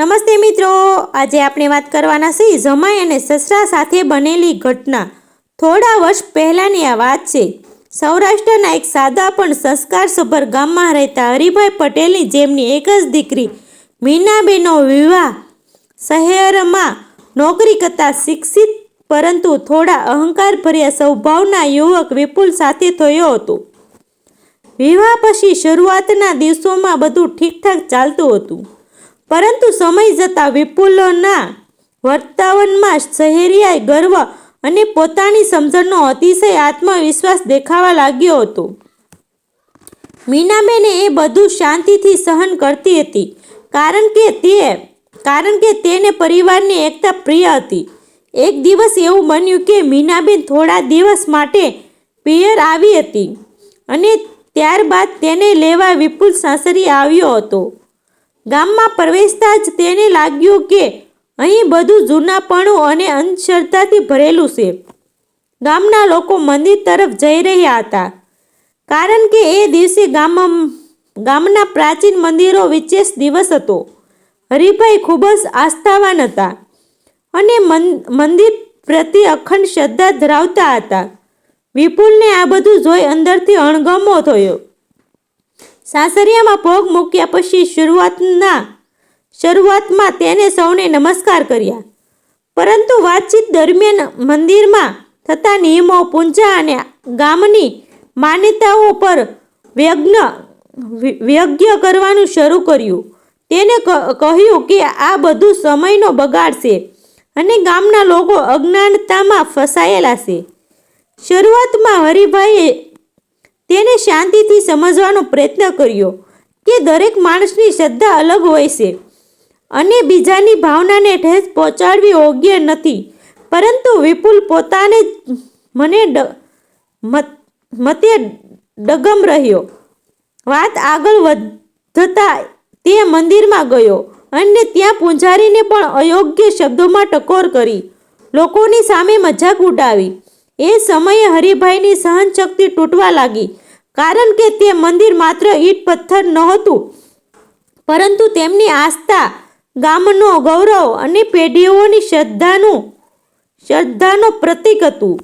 નમસ્તે મિત્રો, આજે આપણે વાત કરવાના છીએ જમાઈ અને સસરા સાથે બનેલી ઘટના. થોડા વર્ષ પહેલાંની આ વાત છે. સૌરાષ્ટ્રના એક સાદા પણ સંસ્કારસભર ગામમાં રહેતા હરિભાઈ પટેલની જેમની એક જ દીકરી મીનાબેનનો વિવાહ શહેરમાં નોકરી કરતા શિક્ષિત, પરંતુ થોડા અહંકારભર્યા સ્વભાવના યુવક વિપુલ સાથે થયો હતો. વિવાહ પછી શરૂઆતના દિવસોમાં બધું ઠીકઠાક ચાલતું હતું. પરંતુ સમય જતાં વિપુલના વર્તાવનમાં શહેરિયાએ ગર્વ અને પોતાની સમજણનો અતિશય આત્મવિશ્વાસ દેખાવા લાગ્યો હતો. મીનાબેને એ બધું શાંતિથી સહન કરતી હતી, કારણ કે તે કારણ કે તેને પરિવારની એકતા પ્રિય હતી. એક દિવસ એવું બન્યું કે મીનાબેન થોડા દિવસ માટે પિયર આવી હતી અને ત્યારબાદ તેને લેવા વિપુલ સાસરી આવ્યો હતો. ગામમાં પ્રવેશતા જ તેને લાગ્યું કે અહીં બધું જૂનાપણું અને અંધશ્રદ્ધાથી ભરેલું છે. ગામના લોકો મંદિર તરફ જઈ રહ્યા હતા. કારણ કે એ દિવસે ગામ, ગામના પ્રાચીન મંદિરો વિશેષ દિવસ હતો. હરિભાઈ ખૂબ જ આસ્થાવાન હતા અને મંદિર પ્રત્યે અખંડ શ્રદ્ધા ધરાવતા હતા. વિપુલને આ બધું જોઈ અંદરથી અણગમો થયો. સાસરિયામાં ભોગ મૂક્યા પછી શરૂઆતના શરૂઆતમાં તેને સૌને નમસ્કાર કર્યા. પરંતુ વાતચીત દરમિયાન મંદિરમાં થતા નિયમો, પૂંજા અને ગામની માન્યતાઓ પર વ્યજ્ઞ વ્યજ્ઞ કરવાનું શરૂ કર્યું. તેને કહ્યું કે આ બધું સમયનો બગાડ છે અને ગામના લોકો અજ્ઞાનતામાં ફસાયેલા છે. શરૂઆતમાં હરિભાઈએ તેને શાંતિથી સમજવાનો પ્રયત્ન કર્યો કે દરેક માણસની શ્રદ્ધા અલગ હોય છે. અને બીજાની ભાવનાને ઠેસ પહોંચાડવી યોગ્ય નથી. પરંતુ વિપુલ પોતાને મને મત- ડગમ રહ્યો. વાત આગળ વધતા તે મંદિરમાં ગયો અને ત્યાં પૂંજારીને પણ અયોગ્ય શબ્દોમાં ટકોર કરી. લોકોની સામે મજાક ઉડાવી. એ સમયે હરિભાઈની સહનશક્તિ તૂટવા લાગી. કારણ કે તે મંદિર માત્ર ઈટ પથ્થર નહોતું, પરંતુ તેમની આસ્થા, ગામનો ગૌરવ અને પેઢીઓની શ્રદ્ધાનું, શ્રદ્ધાનો પ્રતીક હતું.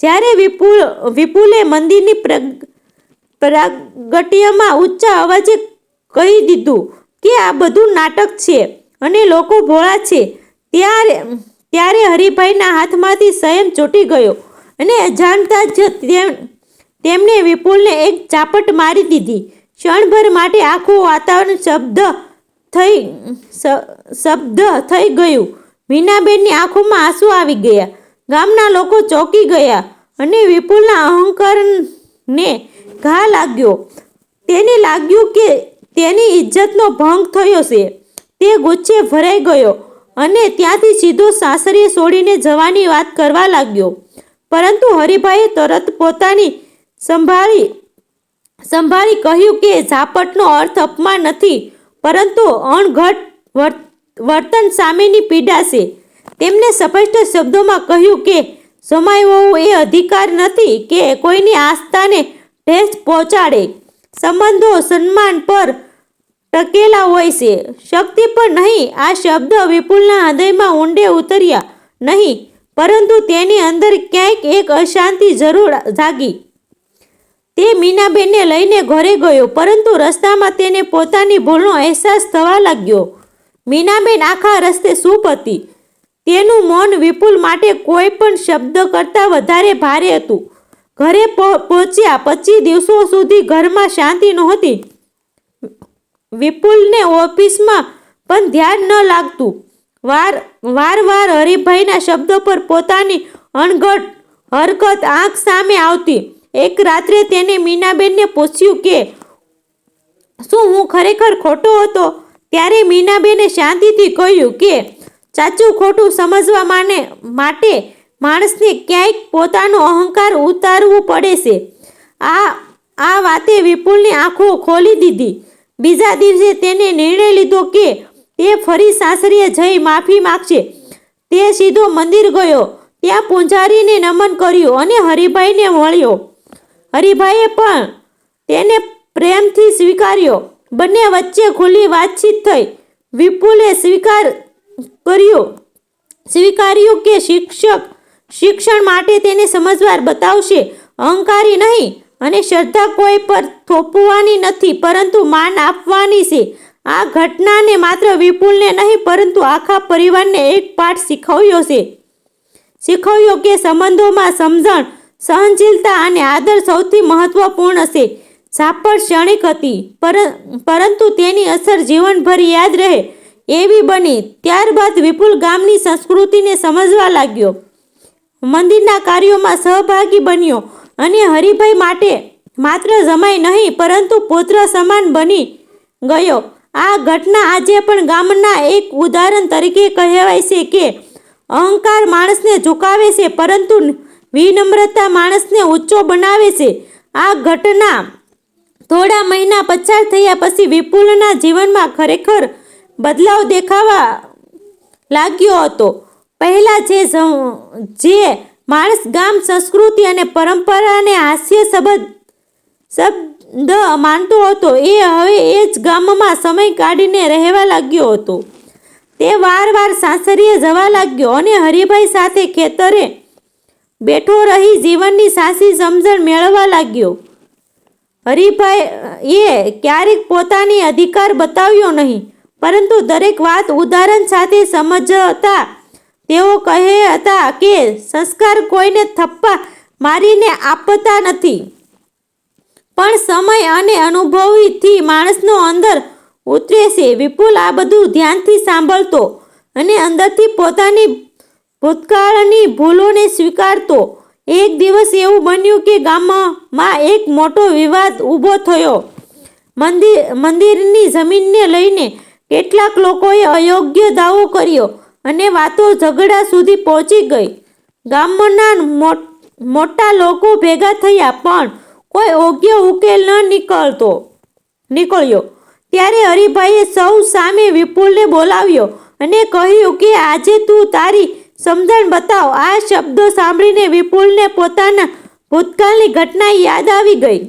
જ્યારે વિપુલ, વિપુલે મંદિરની પ્રગ- પ્રાગટ્યમાં ઊંચા અવાજે કહી દીધું કે આ બધું નાટક છે અને લોકો ભોળા છે, ત્યારે ત્યારે હરિભાઈના હાથમાંથી સંયમ ચોટી ગયો અને જાણતા જ તેમણે વિપુલને એક ચાપટ મારી દીધી. ક્ષણભર માટે આખું વાતાવરણ શબ્દ થઈ શબ્દ થઈ ગયું. મીનાબેનની આંખોમાં આંસુ આવી ગયા. ગામના લોકો ચોંકી ગયા અને વિપુલના અહંકારને ઘા લાગ્યો. તેને લાગ્યું કે તેની ઇજ્જતનો ભંગ થયો છે. તે ગુચ્છે ભરાઈ ગયો અને ત્યાંથી સીધો સાસરીએ છોડીને જવાની વાત કરવા લાગ્યો. પરંતુ હરિભાઈએ તરત પોતાની સંભાળી સંભાળી કહ્યું કે ઝાપટનો અર્થ અપમાન નથી, પરંતુ અણઘટ વર્તન સામેની પીડા છે. તેમણે સ્પષ્ટ શબ્દોમાં કહ્યું કે સમાય હોવું એ અધિકાર નથી કે કોઈની આસ્થાને ઠેસ પહોંચાડે. સંબંધો સન્માન પર ટકેલા હોય છે. શક્તિ પર નહીં. આ શબ્દ વિપુલના હૃદયમાં ઊંડે ઉતર્યા. નહીં, પરંતુ તેની અંદર ક્યાંક એક અશાંતિ જરૂર જાગી. તે મીનાબેનને લઈને ઘરે ગયો, પરંતુ રસ્તામાં તેને પોતાની ભૂલનો અહેસાસ થવા લાગ્યો. મીનાબેન આખા રસ્તે સૂપ હતી. તેનું મૌન વિપુલ માટે કોઈ પણ શબ્દ કરતાં વધારે ભારે હતું. ઘરે પહો- પહોંચ્યા પચીસ દિવસો સુધી ઘરમાં શાંતિ નહોતી. વિપુલને ઓફિસમાં પણ ધ્યાન ન લાગતું. વાર, વારવાર હરિભાઈના શબ્દો પર પોતાની અણઘટ હરકત આંખ સામે આવતી. એક રાત્રે તેને મીનાબેનને પૂછ્યું કે, શું હું ખરેખર ખોટો હતો? ત્યારે મીનાબેને શાંતિથી કહ્યું કે, સાચું ખોટું સમજવા માને, માટે માણસને ક્યાંક પોતાનો અહંકાર ઉતારવું પડે છે. આ આ વાતે વિપુલની આંખો ખોલી દીધી. બીજા દિવસે તેને નિર્ણય લીધો કે, તે ફરી સાસરીએ જઈ માફી માગશે. તે સીધો મંદિર ગયો. ત્યાં પૂંજારીને નમન કર્યું અને હરિભાઈને મળ્યો. હરિભાઈએ પણ તેને પ્રેમથી સ્વીકાર્યો. બંને વચ્ચે ખુલ્લી વાતચીત થઈ. વિપુલે સ્વીકાર કર્યો. સ્વીકાર્યું કે શિક્ષક શિક્ષણ માટે તેને સમજવાર બતાવશે. અહંકારી નહીં અને શ્રદ્ધા કોઈ પર થોપવાની નથી, પરંતુ માન આપવાની છે. આ ઘટનાને માત્ર વિપુલને નહીં, પરંતુ આખા પરિવારને એક પાઠ શીખવ્યો છે. શીખવ્યો કે સંબંધોમાં સમજણ સહનશીલતા અને આદર સૌથી મહત્વપૂર્ણ છે. ઝાપડ ક્ષણિક હતી, પર- પરંતુ તેની અસર જીવનભર યાદ રહે એવી બની. ત્યારબાદ વિપુલ ગામની સંસ્કૃતિને સમજવા લાગ્યો. મંદિરના કાર્યોમાં સહભાગી બન્યો અને હરિભાઈ માટે માત્ર જમાઈ નહીં, પરંતુ પુત્ર સમાન બની ગયો. આ ઘટના આજે પણ ગામના એક ઉદાહરણ તરીકે કહેવાય છે કે અહંકાર માણસને ઝુકાવે છે, પરંતુ વિનમ્રતા માણસને ઊંચો બનાવે છે. આ ઘટના થોડા મહિના પસાર થયા પછી વિપુલના જીવનમાં ખરેખર બદલાવ દેખાવા લાગ્યો હતો. પહેલાં જે જે માણસ ગામ, સંસ્કૃતિ અને પરંપરાને હાસ્ય શબ્દ શબ્દ માનતો હતો, એ હવે એ જ ગામમાં સમય કાઢીને રહેવા લાગ્યો હતો. તે વાર વાર સાસરીએ જવા લાગ્યો અને હરિભાઈ સાથે ખેતરે બેઠો રહી જીવનની સાચી સમજણ મેળવવા લાગ્યો. હરિભાઈ એ ક્યારેક પોતાની અધિકાર બતાવ્યો નહીં, પરંતુ દરેક વાત ઉદાહરણ સાથે સમજતા તેઓ કહે હતા કે, સંસ્કાર કોઈને થપ્પા મારીને આપતા નથી. પણ સમય અને અનુભવથી માણસનો અંદર ઉતરે છે. વિપુલ આ બધું ધ્યાનથી સાંભળતો અને અંદરથી પોતાની ભૂતકાળની ભૂલોને સ્વીકારતો એક દિવસ એવું બન્યું કે ગામમાં એક મોટો વિવાદ ઊભો થયો. મંદિર મંદિરની જમીનને લઈને કેટલાક લોકોએ અયોગ્ય દાવો કર્યો અને વાતો ઝઘડા સુધી પહોંચી ગઈ. ગામના મોટા લોકો ભેગા થયા પણ કોઈ યોગ્ય ઉકેલ ન નીકળતો, નીકળ્યો. ત્યારે હરિભાઈએ સૌ સામે વિપુલને બોલાવ્યો અને કહ્યું કે આજે તું તારી સમજણ બતાવો. આ શબ્દો સાંભળીને વિપુલને પોતાના ભૂતકાળની ઘટના યાદ આવી ગઈ.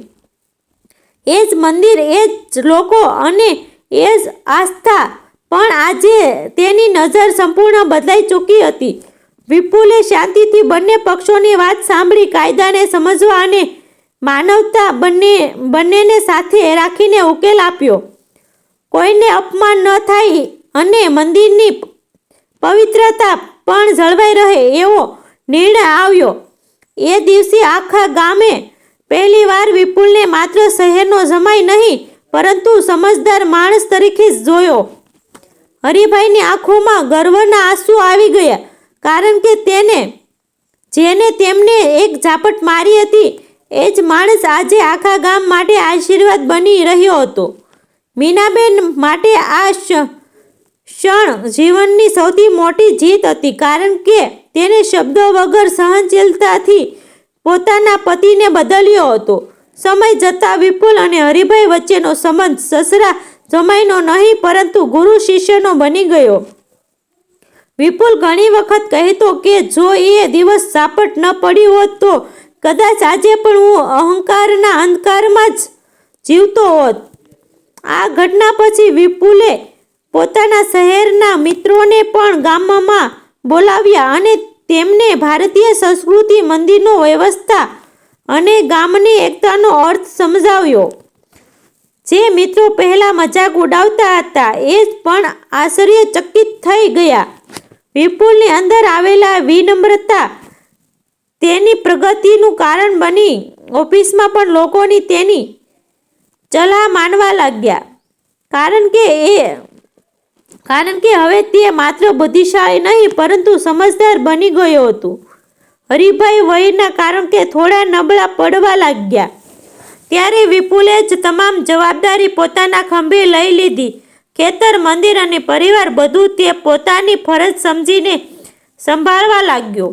એ જ મંદિર, એ જ લોકો અને એ જ આસ્થા પણ આજે તેની નજર સંપૂર્ણ બદલાઈ ચૂકી હતી. વિપુલે શાંતિથી બંને પક્ષોની વાત સાંભળી કાયદાને સમજવા અને માનવતા બંને, બંનેને સાથે રાખીને ઉકેલ આપ્યો. કોઈને અપમાન ન થાય અને મંદિરની પવિત્રતા પણ જળવાઈ રહે એવો નિર્ણય આવ્યો. એ દિવસે આખા ગામે પહેલીવાર વિપુલને માત્ર શહેરનો જમાઈ નહીં, પરંતુ સમજદાર માણસ તરીકે જ જોયો. હરિભાઈની આંખોમાં ગર્વના આંસુ આવી ગયા, કારણ કે તેને, જેને તેમને એક ઝાપટ મારી હતી, એ જ માણસ આજે આખા ગામ માટે આશીર્વાદ બની રહ્યો હતો. મીનાબેન માટે આ ક્ષણ જીવનની સૌથી મોટી જીત હતી કારણ કે તેને શબ્દો વગર સહનશીલતાથી પોતાના પતિને બદલ્યો હતો. સમય જતાં વિપુલ અને હરિભાઈ વચ્ચેનો સંબંધ સસરા જમાઈનો નહીં, પરંતુ ગુરુ શિષ્યનો બની ગયો. વિપુલ ઘણી વખત કહેતો કે જો એ દિવસ સાપટ ન પડ્યો હોત તો કદાચ આજે પણ હું અહંકારના અંધકારમાં જ જીવતો હોત. આ ઘટના પછી વિપુલે પોતાના શહેરના મિત્રોને પણ ગામમાં બોલાવ્યા અને તેમને ભારતીય સંસ્કૃતિ મંદિરનો વ્યવસ્થા અને ગામની એકતાનો અર્થ સમજાવ્યો. જે મિત્રો પહેલાં મજાક ઉડાવતા હતા, એ પણ આશ્ચર્યચકિત થઈ ગયા. વિપુલની અંદર આવેલા વિનમ્રતા તેની પ્રગતિનું કારણ બની. ઓફિસમાં પણ લોકોની તેની ચલા માનવા લાગ્યા. કારણ કે એ કારણ કે હવે તે માત્ર બુદ્ધિશાળી નહીં, પરંતુ સમજદાર બની ગયો હતો. હરિભાઈ વયના કારણ કે થોડા નબળા પડવા લાગ્યા. ત્યારે વિપુલે જ તમામ જવાબદારી પોતાના ખંભે લઈ લીધી. ખેતર, મંદિર અને પરિવાર બધું તે પોતાની ફરજ સમજીને સંભાળવા લાગ્યો.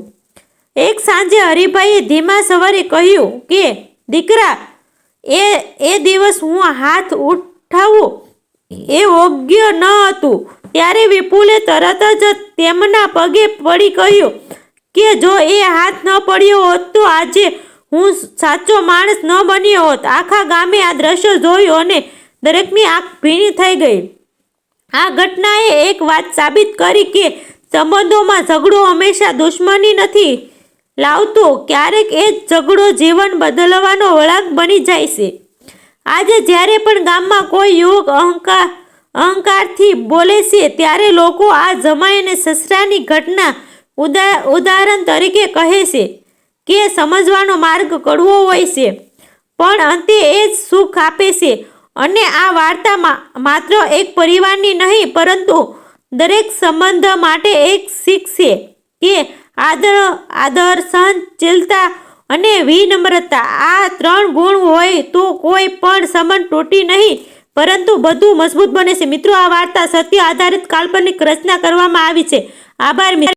એક સાંજે હરિભાઈએ ધીમા સવારે કહ્યું કે, દીકરા, એ એ દિવસ હું હાથ ઉઠાવું એ યોગ્ય ન હતું. ત્યારે વિપુલે તરત જ તેમના પગે પડી કહ્યું કે જો એ હાથ ન પડ્યો હોત તો આજે હું સાચો માણસ ન બન્યો હોત. આખા ગામે આ દ્રશ્ય જોયું અને દરેકની આંખ ભીની થઈ ગઈ. આ ઘટનાએ એક વાત સાબિત કરી કે સંબંધોમાં ઝઘડો હંમેશા દુશ્મની નથી લાવતો, ક્યારેક એ જ ઝઘડો જીવન બદલવાનો વળાંક બની જાય છે. આજે જ્યારે પણ ગામમાં કોઈ યુવક અહંકાર અહંકારથી બોલે છે, ત્યારે લોકો આ જમાઈ અને સસરાની ઘટના ઉદા, ઉદાહરણ તરીકે કહે છે કે સમજવાનો માર્ગ કડવો હોય છે, પણ અંતે એ જ સુખ આપે છે. અને આ વાર્તા મા- માત્ર એક પરિવારની નહીં, પરંતુ દરેક સંબંધ માટે એક શીખ છે કે આદર આદર સહનશીલતા અને વિનમ્રતા. આ ત્રણ ગુણ હોય તો કોઈ પણ સંબંધ તૂટી નહીં. પરંતુ બધું મજબૂત બને છે. મિત્રો, આ વાર્તા સત્ય આધારિત કાલ્પનિક રચના કરવામાં આવી છે. આભાર મિત્રો